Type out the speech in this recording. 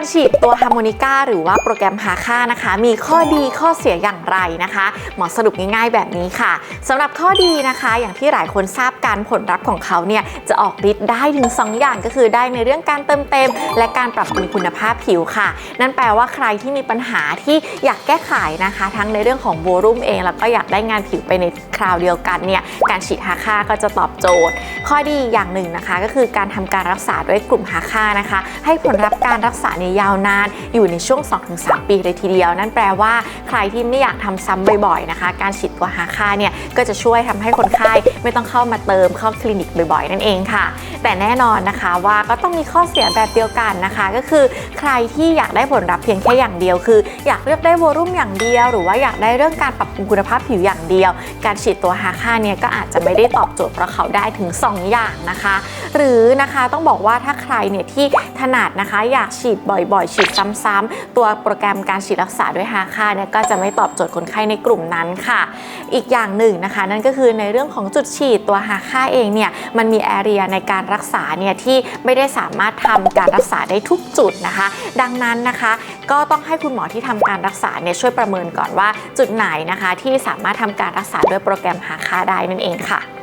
การฉีดตัวฮาร์โมนิก้าหรือว่าโปรแกรมฮาค่านะคะ มีข้อดีข้อเสียอย่างไรนะคะหมอสรุปง่ายๆแบบนี้ค่ะสำหรับข้อดีนะคะอย่างที่หลายคนทราบกันผลลัพธ์ของเขาเนี่ยจะออกฤทธิ์ได้ถึง 2 อย่างก็คือได้ในเรื่องการเติมเต็ม และการปรับปรุงคุณภาพผิวค่ะ นั่นแปลว่าใครที่มีปัญหาที่อยากแก้ไขนะคะ ทั้งในเรื่องของโวลุ่มเอง แล้วก็อยากได้งานผิวไปในคราวเดียวกันเนี่ยการฉีดฮาค่าก็จะตอบโจทย์ ข้อดีอย่างหนึ่งนะคะ ก็คือการทำการรักษาด้วยกลุ่มฮาค่านะคะ ให้ผลลัพธ์การรักษาในยยาวนาน อยู่ในช่วง 2-3 ปีเลยทีเดียว นั่นแปลว่าใครที่ไม่อยากทำซ้ำบ่อยๆนะคะ การฉีดตัวฮาค่าเนี่ยก็จะช่วยทำให้คนไข้ไม่ต้องเข้ามาเติมเข้าคลินิกบ่อยๆ นั่นเองค่ะ แต่แน่นอนนะคะว่าก็ต้องมีข้อเสียแบบเดียวกันนะคะ ก็คือใครที่อยากได้ผลลัพธ์เพียงแค่อย่างเดียว คือ อยากเลือกได้วอลุ่มอย่างเดียว หรือว่าอยากได้เรื่องการปรับปรุงคุณภาพผิวอย่างเดียว การฉีดตัวฮาค่าเนี่ยก็อาจจะไม่ได้ตอบโจทย์เพราะเขาได้ถึง 2 อย่างนะคะ หรือนะคะต้องบอกว่าถ้าใครเนี่ยที่ถนัดนะคะอยากฉีดบ่อยๆ ฉีดซ้ำๆตัวโปรแกรมการฉีดรักษาด้วยฮาค่าเนี่ยก็จะไม่ตอบโจทย์คนไข้ในกลุ่มนั้นค่ะ อีกอย่างหนึ่งนะคะ นั่นก็คือในเรื่องของจุดฉีดตัวฮาค่าเองเนี่ยมันมีแอเรียในการรักษาเนี่ยที่ไม่ได้สามารถทำการรักษาได้ทุกจุดนะคะ ดังนั้นนะคะก็ต้องให้คุณหมอที่ทำการรักษาเนี่ยช่วยประเมินก่อนว่าจุดไหนนะคะ ที่สามารถทำการรักษาด้วยโปรแกรมฮาค่าได้นั่นเองค่ะ